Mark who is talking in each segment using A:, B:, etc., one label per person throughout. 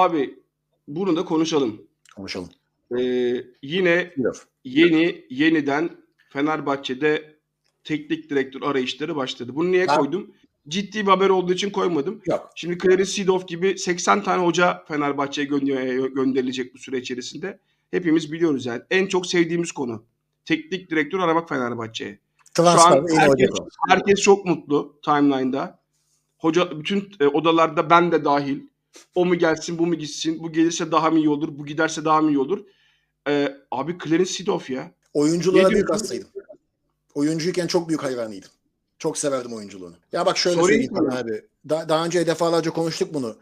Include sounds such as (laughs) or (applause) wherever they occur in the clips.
A: Abi bunu da konuşalım.
B: Konuşalım.
A: Ee, yine
B: Buyur.
A: yeni yeniden Fenerbahçe'de teknik direktör arayışları başladı. Bunu niye
B: Ben-
A: koydum? Ciddi bir haber olduğu için koymadım.
B: Yok.
A: Şimdi Clarence Seedorf gibi 80 tane hoca Fenerbahçe'ye gö- gönderilecek bu süre içerisinde. Hepimiz biliyoruz yani. En çok sevdiğimiz konu. Teknik direktör aramak Fenerbahçe'ye. Şu an herkes, herkes çok mutlu timeline'da. Hoca bütün e, odalarda ben de dahil. O mu gelsin, bu mu gitsin? Bu gelirse daha mı iyi olur? Bu giderse daha mı iyi olur? E, abi Clarence Seedorf ya.
B: Oyunculuğuna büyük hastaydım. Oyuncuyken çok büyük hayranıydım. Çok severdim oyunculuğunu. Ya bak şöyle
A: Sorayım
B: söyleyeyim abi. Da- daha önce defalarca konuştuk bunu.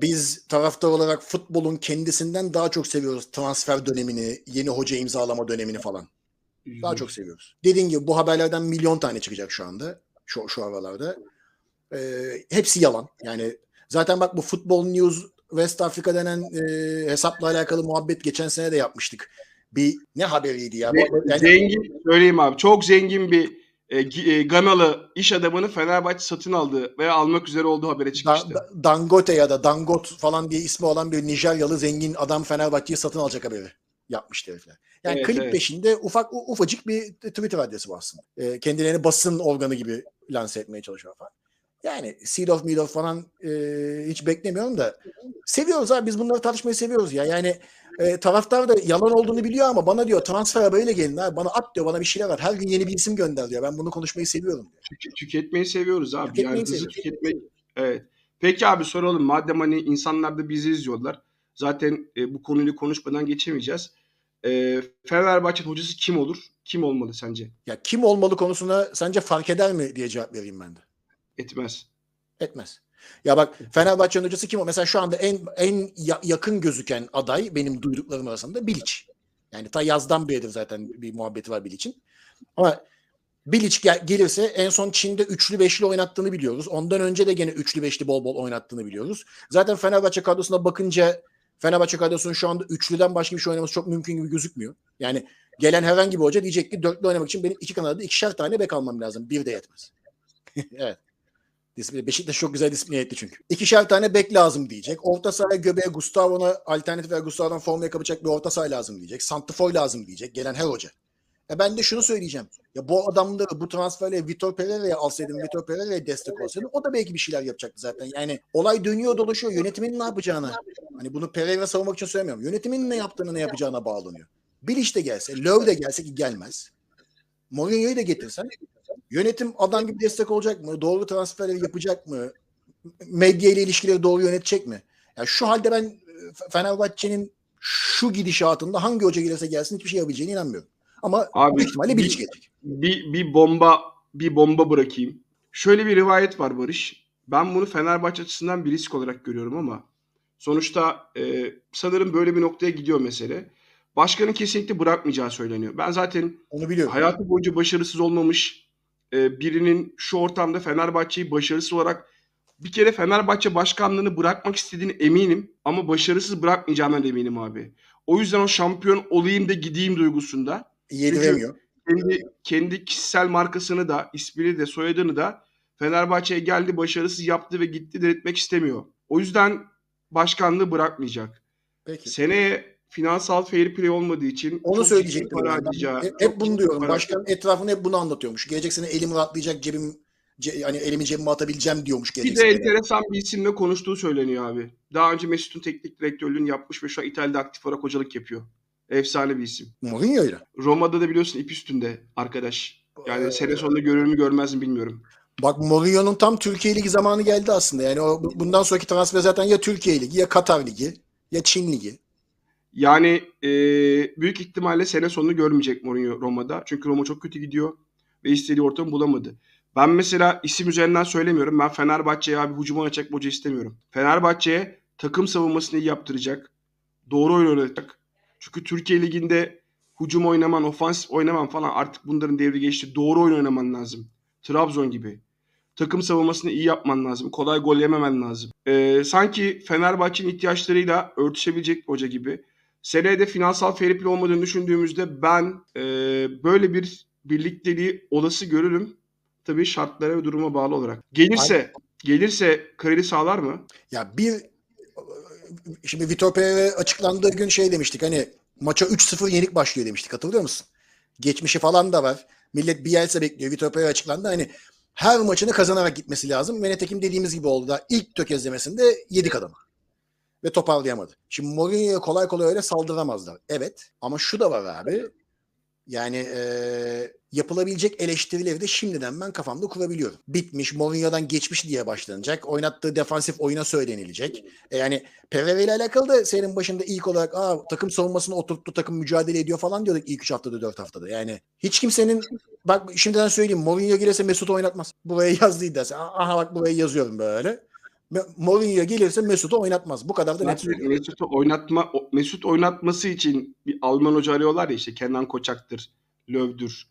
B: Biz taraftar olarak futbolun kendisinden daha çok seviyoruz transfer dönemini, yeni hoca imzalama dönemini falan. Daha çok seviyoruz. Dediğin gibi bu haberlerden milyon tane çıkacak şu anda. Şu, şu aralarda. Ee, hepsi yalan. Yani zaten bak bu Football News West Africa denen e, hesapla alakalı muhabbet geçen sene de yapmıştık. Bir ne haberiydi ya? Yani-
A: Zengin, söyleyeyim abi. Çok zengin bir e, e, Ganalı iş adamını Fenerbahçe satın aldı veya almak üzere olduğu habere
B: Da-
A: çıkmıştı.
B: Da- Dangote ya da Dangot falan diye ismi olan bir Nijeryalı zengin adam Fenerbahçe'yi satın alacak haberi yapmıştı herifler. Yani
A: Evet,
B: klip
A: evet.
B: peşinde ufak ufacık bir Twitter adresi var aslında. Ee, kendilerini basın organı gibi lanse etmeye çalışıyor falan. Yani Seed of Mead of falan e, hiç beklemiyorum da seviyoruz abi biz bunları tartışmayı seviyoruz ya. Yani e, taraftar da yalan olduğunu biliyor ama bana diyor transfer haberiyle gelin abi bana at diyor bana bir şeyler ver. Her gün yeni bir isim gönder diyor. Ben bunu konuşmayı seviyorum diyor.
A: Tük- tüketmeyi seviyoruz abi.
B: Tüketmeyi
A: yani
B: seviyoruz.
A: tüketmek. Evet. Peki abi soralım. Madem hani insanlar da bizi izliyorlar. Zaten e, bu konuyu konuşmadan geçemeyeceğiz. E, Fenerbahçe hocası kim olur? Kim olmalı sence?
B: Ya kim olmalı konusuna sence fark eder mi diye cevap vereyim ben de.
A: Etmez.
B: Etmez. Ya bak Fenerbahçe'nin hocası kim o? Mesela şu anda en en ya- yakın gözüken aday benim duyduklarım arasında Bilic. Yani ta yazdan beridir zaten bir muhabbeti var Bilic'in. Ama Bilic gel- gelirse en son Çin'de üçlü beşli oynattığını biliyoruz. Ondan önce de gene üçlü beşli bol bol oynattığını biliyoruz. Zaten Fenerbahçe kadrosuna bakınca Fenerbahçe kadrosunun şu anda üçlüden başka bir şey oynaması çok mümkün gibi gözükmüyor. Yani gelen herhangi bir hoca diyecek ki dörtlü oynamak için benim iki kanalda ikişer tane bek almam lazım. Bir de yetmez. (laughs) evet. Disiplin, Beşiktaş çok güzel disipline etti çünkü. İkişer tane bek lazım diyecek. Orta sahaya göbeğe Gustavo'na alternatif ve Gustavo'dan formayı kapacak bir orta saha lazım diyecek. Santifoy lazım diyecek. Gelen her hoca. E ben de şunu söyleyeceğim. Ya bu adamları bu transferle Vitor Pereira'ya alsaydın, Vitor Pereira'ya destek olsaydın o da belki bir şeyler yapacaktı zaten. Yani olay dönüyor dolaşıyor. Yönetimin ne yapacağına. Hani bunu Pereira savunmak için söylemiyorum. Yönetimin ne yaptığını ne yapacağına bağlanıyor. Bilic de gelse, Löw de gelse ki gelmez. Mourinho'yu da getirsen yönetim adam gibi destek olacak mı? Doğru transferleri yapacak mı? Medya ile ilişkileri doğru yönetecek mi? Ya şu halde ben e, Fenerbahçe'nin şu gidişatında hangi hoca gelirse gelsin hiçbir şey yapabileceğine inanmıyorum. Ama
A: Abi,
B: büyük ihtimalle
A: bir-
B: gelecek.
A: bir, bir bomba bir bomba bırakayım. Şöyle bir rivayet var Barış. Ben bunu Fenerbahçe açısından bir risk olarak görüyorum ama sonuçta e, sanırım böyle bir noktaya gidiyor mesele. Başkanın kesinlikle bırakmayacağı söyleniyor. Ben zaten
B: Onu biliyorum.
A: hayatı boyunca başarısız olmamış e, birinin şu ortamda Fenerbahçe'yi başarısız olarak bir kere Fenerbahçe başkanlığını bırakmak istediğini eminim ama başarısız bırakmayacağından da eminim abi. O yüzden o şampiyon olayım da gideyim duygusunda
B: Yediremiyor.
A: kendi kendi kişisel markasını da ismini de soyadını da Fenerbahçe'ye geldi başarısız yaptı ve gitti delirtmek istemiyor. O yüzden başkanlığı bırakmayacak.
B: Peki.
A: Seneye finansal fair play olmadığı için
B: Onu söyleyecektim.
A: para harcayacağı-
B: Hep, hep bunu diyorum.
A: para-
B: Başkan etrafında hep bunu anlatıyormuş. Gelecek sene elim rahatlayacak cebim ce, hani elimi cebime atabileceğim diyormuş
A: Bir de enteresan bir isimle konuştuğu söyleniyor abi. Daha önce Mesut'un teknik direktörlüğünü yapmış ve şu an İtalya'da aktif olarak hocalık yapıyor. Efsane bir isim.
B: Mourinho'yla.
A: Roma'da da biliyorsun ip üstünde arkadaş. Yani
B: Ee,
A: sene sonunda görür mü görmez mi bilmiyorum.
B: Bak Mourinho'nun tam Türkiye Ligi zamanı geldi aslında. Yani o bundan sonraki transfer zaten ya Türkiye Ligi ya Katar Ligi ya Çin Ligi.
A: Yani e, büyük ihtimalle sene sonunu görmeyecek Mourinho Roma'da. Çünkü Roma çok kötü gidiyor ve istediği ortamı bulamadı. Ben mesela isim üzerinden söylemiyorum. Ben Fenerbahçe'ye abi hücum oynayacak bir hoca istemiyorum. Fenerbahçe'ye takım savunmasını iyi yaptıracak. Doğru oyun oynatacak. Çünkü Türkiye Ligi'nde hücum oynaman, ofansif oynaman falan artık bunların devri geçti. Doğru oyun oynaman lazım. Trabzon gibi. Takım savunmasını iyi yapman lazım. Kolay gol yememen lazım. Ee, sanki Fenerbahçe'nin ihtiyaçlarıyla örtüşebilecek bir hoca gibi. Seneye finansal fair play olmadığını düşündüğümüzde ben e, böyle bir birlikteliği olası görürüm. Tabii şartlara ve duruma bağlı olarak. Gelirse gelirse kredi sağlar mı?
B: Ya bir şimdi Vitor açıklandığı gün şey demiştik hani maça 3-0 yenik başlıyor demiştik hatırlıyor musun? Geçmişi falan da var. Millet Bielsa bekliyor. Vitor açıklandı. Hani her maçını kazanarak gitmesi lazım. Ve nitekim dediğimiz gibi oldu da ilk tökezlemesinde yedik adamı. Ve toparlayamadı. Şimdi Mourinho'ya kolay kolay öyle saldıramazlar. Evet ama şu da var abi. Yani eee, yapılabilecek eleştirileri de şimdiden ben kafamda kurabiliyorum. Bitmiş, Mourinho'dan geçmiş diye başlanacak. Oynattığı defansif oyuna söylenilecek. E yani Pereira ile alakalı da senin başında ilk olarak Aa, takım savunmasını oturttu, takım mücadele ediyor falan diyorduk ilk 3 haftada 4 haftada. Yani hiç kimsenin bak şimdiden söyleyeyim Mourinho gelirse Mesut oynatmaz. Buraya yazdıydı derse. Aha bak buraya yazıyorum böyle. Mourinho gelirse Mesut'u oynatmaz. Bu kadar da net söylüyorum.
A: Mesut'u oynatma Mesut oynatması için bir Alman hoca arıyorlar ya işte Kenan Koçak'tır, Löv'dür,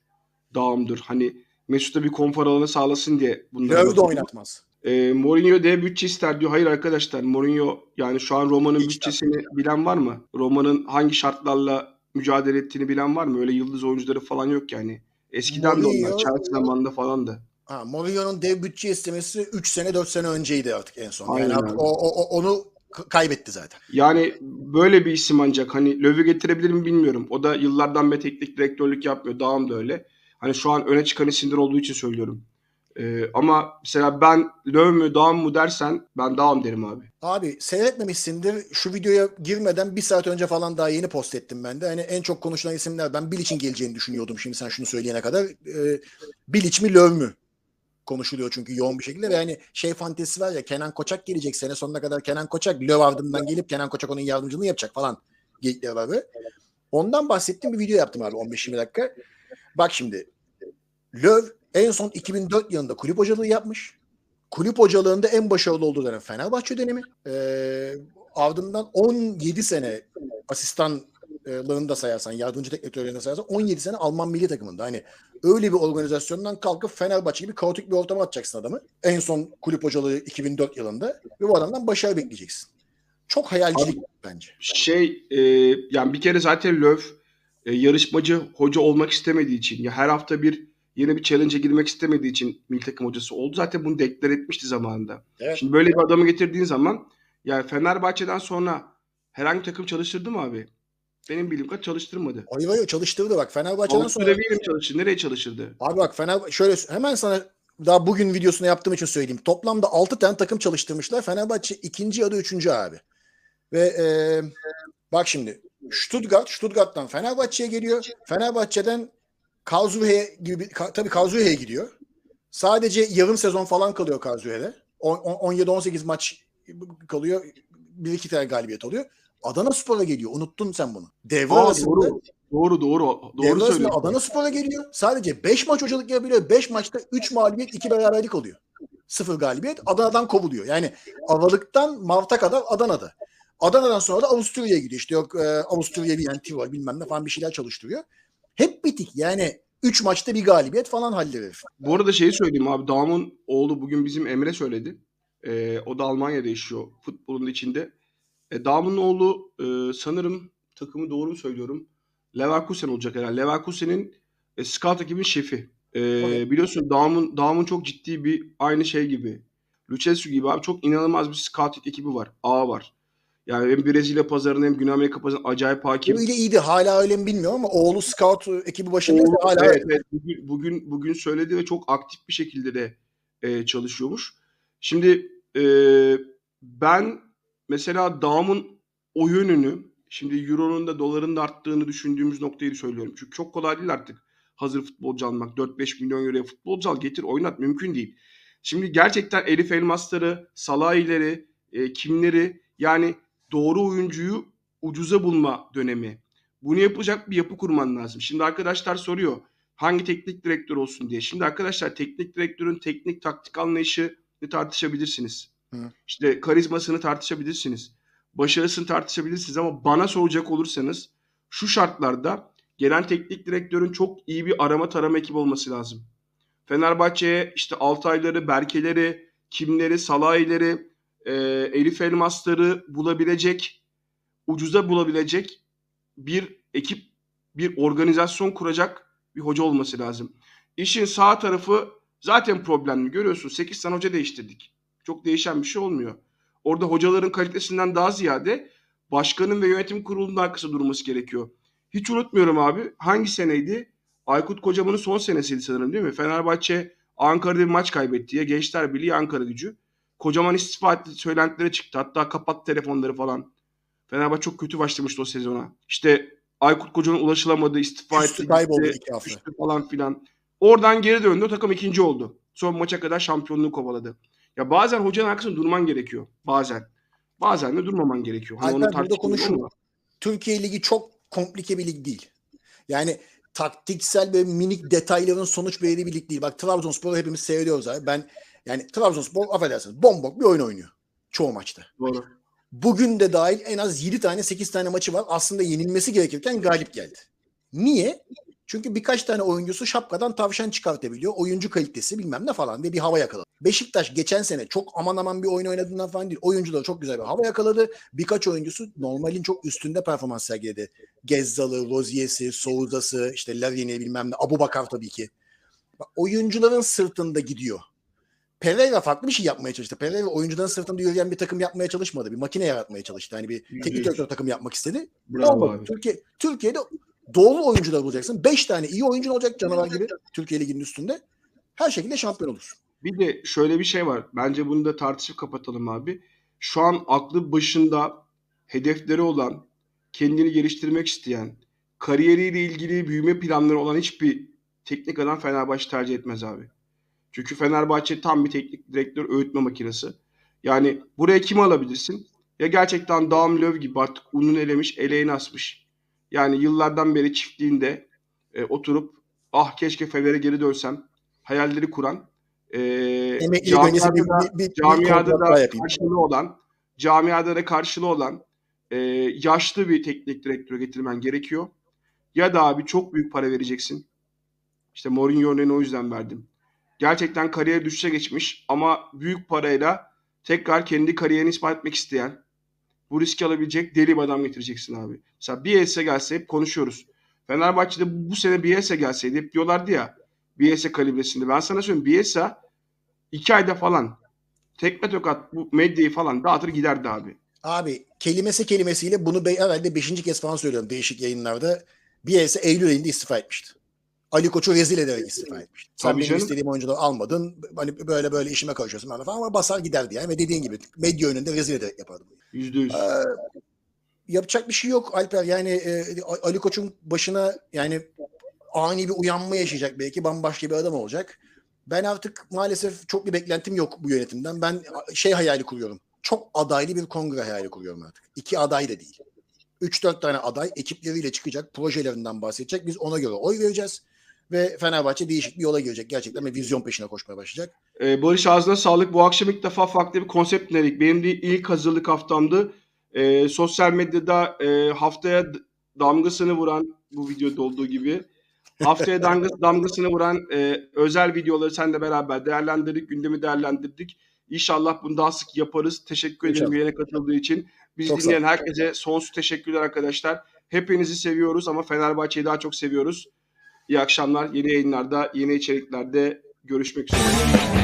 A: Dağım'dır. Hani Mesut'a bir konfor alanı sağlasın diye bunları
B: Löw de oynatmaz.
A: E, Mourinho dev bütçe ister diyor. Hayır arkadaşlar Mourinho yani şu an Roma'nın
B: Hiç
A: bütçesini bilen var mı? Roma'nın hangi şartlarla mücadele ettiğini bilen var mı? Öyle yıldız oyuncuları falan yok yani. Eskiden de onlar.
B: Mourinho-
A: Chelsea zamanında falan da.
B: Ha, Mourinho'nun dev bütçe istemesi 3 sene 4 sene önceydi artık en son.
A: Aynen
B: Yani artık o, o- onu kaybetti zaten.
A: Yani böyle bir isim ancak hani Löw'ü getirebilir mi bilmiyorum. O da yıllardan beri teknik direktörlük yapmıyor. Dağım da öyle. Hani şu an öne çıkan isimler olduğu için söylüyorum. Ee, ama mesela ben Löw mü Dağım mı dersen ben Dağım derim abi.
B: Abi seyretmemişsindir. Şu videoya girmeden bir saat önce falan daha yeni post ettim ben de. Hani en çok konuşulan isimler ben Bilic'in geleceğini düşünüyordum şimdi sen şunu söyleyene kadar. Ee, Bilic mi Löw mü? Konuşuluyor çünkü yoğun bir şekilde ve hani şey fantezisi var ya Kenan Koçak gelecek sene sonuna kadar Kenan Koçak Löw ardından gelip Kenan Koçak onun yardımcılığını yapacak falan geyikleri var ondan bahsettiğim bir video yaptım abi 15-20 dakika. Bak şimdi Löw en son 2004 yılında kulüp hocalığı yapmış. Kulüp hocalığında en başarılı olduğu dönem Fenerbahçe dönemi. Ee, ardından 17 sene asistanlığını da sayarsan, yardımcı direktörlüğünü de sayarsan 17 sene Alman milli takımında. Hani öyle bir organizasyondan kalkıp Fenerbahçe gibi kaotik bir ortama atacaksın adamı. En son kulüp hocalığı 2004 yılında ve bu adamdan başarı bekleyeceksin. Çok hayalcilik bence.
A: Şey e, yani bir kere zaten Löw e, yarışmacı hoca olmak istemediği için ya her hafta bir yeni bir challenge'a girmek istemediği için milli takım hocası oldu. Zaten bunu deklar etmişti zamanında.
B: Evet.
A: Şimdi böyle bir adamı getirdiğin zaman yani Fenerbahçe'den sonra herhangi bir takım çalıştırdı mı abi? Benim bildiğim kadar çalıştırmadı.
B: Ayva ayva çalıştırdı bak Fenerbahçe'den sonra.
A: Mi çalıştırdı? Nereye çalıştırdı?
B: Abi bak Fener şöyle hemen sana daha bugün videosunu yaptığım için söyleyeyim. Toplamda 6 tane takım çalıştırmışlar. Fenerbahçe ikinci ya da üçüncü abi. Ve e, bak şimdi Stuttgart, Stuttgart'tan Fenerbahçe'ye geliyor. Fenerbahçe'den Karlsruhe gibi ka- tabii Karlsruhe'ye gidiyor. Sadece yarım sezon falan kalıyor on- 17-18 maç kalıyor. Bir iki tane galibiyet oluyor. Adana Spor'a geliyor. Unuttun sen bunu. Devre
A: Aa,
B: arasında
A: doğru. Doğru doğru. Doğru
B: Devre
A: söylüyorsun.
B: Adana Spor'a geliyor. Sadece 5 maç hocalık yapabiliyor. 5 maçta 3 mağlubiyet 2 beraberlik oluyor. Sıfır galibiyet. Adana'dan kovuluyor. Yani Aralık'tan Mart'a kadar Adana'da. Adana'dan sonra da Avusturya'ya gidiyor. İşte yok e, Avusturya bir yani Tivol bilmem ne falan bir şeyler çalıştırıyor. Hep bitik. Yani 3 maçta bir galibiyet falan halleder.
A: Bu arada şeyi söyleyeyim abi. Dağım'ın oğlu bugün bizim Emre söyledi. Ee, o da Almanya'da yaşıyor futbolun içinde. E, Dağım'ın oğlu e, sanırım takımı doğru mu söylüyorum? Leverkusen olacak herhalde. Leverkusen'in e, scout ekibinin şefi. E, biliyorsun Dağım'ın Dağım'ın çok ciddi bir aynı şey gibi. Lucescu gibi abi çok inanılmaz bir scouting ekibi var. A var. Yani hem Brezilya pazarına hem Güney Amerika pazarına acayip hakim.
B: Öyle iyiydi. Hala öyle mi bilmiyorum ama oğlu scout ekibi başında
A: Oğlu-
B: hala
A: evet, evet. Bugün, bugün bugün söyledi ve çok aktif bir şekilde de e, çalışıyormuş. Şimdi e, ben mesela Dağım'ın o yönünü şimdi Euro'nun da doların da arttığını düşündüğümüz noktayı söylüyorum. Çünkü çok kolay değil artık hazır futbolcu almak. 4-5 milyon euroya futbolcu al getir oynat mümkün değil. Şimdi gerçekten Elif Elmasları, Salahileri, e, kimleri yani doğru oyuncuyu ucuza bulma dönemi. Bunu yapacak bir yapı kurman lazım. Şimdi arkadaşlar soruyor hangi teknik direktör olsun diye. Şimdi arkadaşlar teknik direktörün teknik taktik anlayışını tartışabilirsiniz.
B: Hı.
A: İşte karizmasını tartışabilirsiniz. Başarısını tartışabilirsiniz ama bana soracak olursanız şu şartlarda gelen teknik direktörün çok iyi bir arama tarama ekibi olması lazım. Fenerbahçe'ye işte Altayları, Berkeleri, kimleri, Salahileri, e, Elif Elmasları bulabilecek, ucuza bulabilecek bir ekip, bir organizasyon kuracak bir hoca olması lazım. İşin sağ tarafı zaten problemli. Görüyorsun 8 tane hoca değiştirdik. Çok değişen bir şey olmuyor. orada hocaların kalitesinden daha ziyade başkanın ve yönetim kurulunun arkasında durması gerekiyor. Hiç unutmuyorum abi. Hangi seneydi? Aykut Kocaman'ın son senesiydi sanırım değil mi? Fenerbahçe Ankara'da bir maç kaybetti ya. Gençler Birliği Ankara gücü. Kocaman istifa etti. Söylentileri çıktı. Hatta kapattı telefonları falan. Fenerbahçe çok kötü başlamıştı o sezona. İşte Aykut Kocaman ulaşılamadı. istifa
B: Üstü
A: etti.
B: kayboldu
A: gitti,
B: iki hafta.
A: falan filan. Oradan geri döndü. O takım ikinci oldu. Son maça kadar şampiyonluğu kovaladı. Ya bazen hocanın arkasında durman gerekiyor. Bazen. Bazen de durmaman gerekiyor. Hani onu
B: Alper burada konuşun. Türkiye Ligi çok komplike bir lig değil. Yani taktiksel ve minik detayların sonuç belirli bir lig değil. Bak Trabzonspor'u hepimiz seyrediyoruz abi. Ben yani Trabzonspor affedersiniz bombok bir oyun oynuyor. Çoğu maçta.
A: Doğru.
B: Bugün de dahil en az 7 tane 8 tane maçı var. Aslında yenilmesi gerekirken galip geldi. Niye? Çünkü birkaç tane oyuncusu şapkadan tavşan çıkartabiliyor. Oyuncu kalitesi bilmem ne falan diye bir hava yakaladı. Beşiktaş geçen sene çok aman aman bir oyun oynadığından falan değil. Oyuncuları çok güzel bir hava yakaladı. Birkaç oyuncusu normalin çok üstünde performans sergiledi. Gezzalı, Rozier'si, Souza'sı, işte Larin'i bilmem ne, Abu Bakar tabii ki. Bak, oyuncuların sırtında gidiyor. Pereira farklı bir şey yapmaya çalıştı. Pereira oyuncuların sırtında yürüyen bir takım yapmaya çalışmadı. Bir makine yaratmaya çalıştı. Hani bir teknik direktör takım yapmak istedi.
A: Bravo.
B: Türkiye, Türkiye'de doğru oyuncular bulacaksın. Beş tane iyi oyuncun olacak canavar gibi Türkiye Ligi'nin üstünde. Her şekilde şampiyon olursun.
A: Bir de şöyle bir şey var. Bence bunu da tartışıp kapatalım abi. Şu an aklı başında hedefleri olan, kendini geliştirmek isteyen, kariyeriyle ilgili büyüme planları olan hiçbir teknik adam Fenerbahçe tercih etmez abi. Çünkü Fenerbahçe tam bir teknik direktör öğütme makinesi. Yani buraya kimi alabilirsin? Ya gerçekten Dağım Löv gibi artık ununu elemiş, eleğini asmış. Yani yıllardan beri çiftliğinde e, oturup ah keşke Fener'e geri dönsem hayalleri kuran e,
B: bir,
A: camiada da,
B: bir, bir, bir
A: camiada
B: kontrat daha
A: da
B: yapayım.
A: karşılığı olan camiada da karşılığı olan e, yaşlı bir teknik direktör getirmen gerekiyor. Ya da abi çok büyük para vereceksin. İşte Mourinho örneğini o yüzden verdim. Gerçekten kariyer düşüşe geçmiş ama büyük parayla tekrar kendi kariyerini ispat etmek isteyen bu riski alabilecek deli bir adam getireceksin abi. Mesela Bielsa gelse hep konuşuyoruz. Fenerbahçe'de bu, bu sene Bielsa gelseydi hep diyorlardı ya Bielsa kalibresinde. Ben sana söyleyeyim Bielsa iki ayda falan tekme tokat bu medyayı falan dağıtır giderdi abi.
B: Abi kelimesi kelimesiyle bunu be, herhalde beşinci kez falan söylüyorum değişik yayınlarda. Bielsa Eylül ayında istifa etmişti. Ali Koç'u rezil ederek istifa etmişti. Sen
A: Tabii
B: benim
A: canım.
B: istediğim oyuncuları almadın. Hani böyle böyle işime karışıyorsun falan ama basar giderdi yani. Ve dediğin gibi medya önünde rezil ederek yapardım.
A: Yüzde yüz.
B: Ee, yapacak bir şey yok Alper. Yani e, Ali Koç'un başına yani ani bir uyanma yaşayacak belki bambaşka bir adam olacak. Ben artık maalesef çok bir beklentim yok bu yönetimden. Ben şey hayali kuruyorum. Çok adaylı bir kongre hayali kuruyorum artık. İki aday da değil. 3-4 tane aday ekipleriyle çıkacak, projelerinden bahsedecek. Biz ona göre oy vereceğiz. Ve Fenerbahçe değişik bir yola girecek gerçekten ve vizyon peşine koşmaya başlayacak.
A: Ee, Barış ağzına sağlık. Bu akşam ilk defa farklı bir konsept denedik. Benim de ilk hazırlık haftamdı. Ee, sosyal medyada e, haftaya damgasını vuran bu videoda olduğu gibi haftaya damga, damgasını vuran e, özel videoları seninle beraber değerlendirdik. Gündemi değerlendirdik. İnşallah bunu daha sık yaparız. Teşekkür ederim yayına katıldığı için. Bizi
B: Çok
A: dinleyen herkese sonsuz teşekkürler arkadaşlar. Hepinizi seviyoruz ama Fenerbahçe'yi daha çok seviyoruz. İyi akşamlar. Yeni yayınlarda, yeni içeriklerde görüşmek üzere.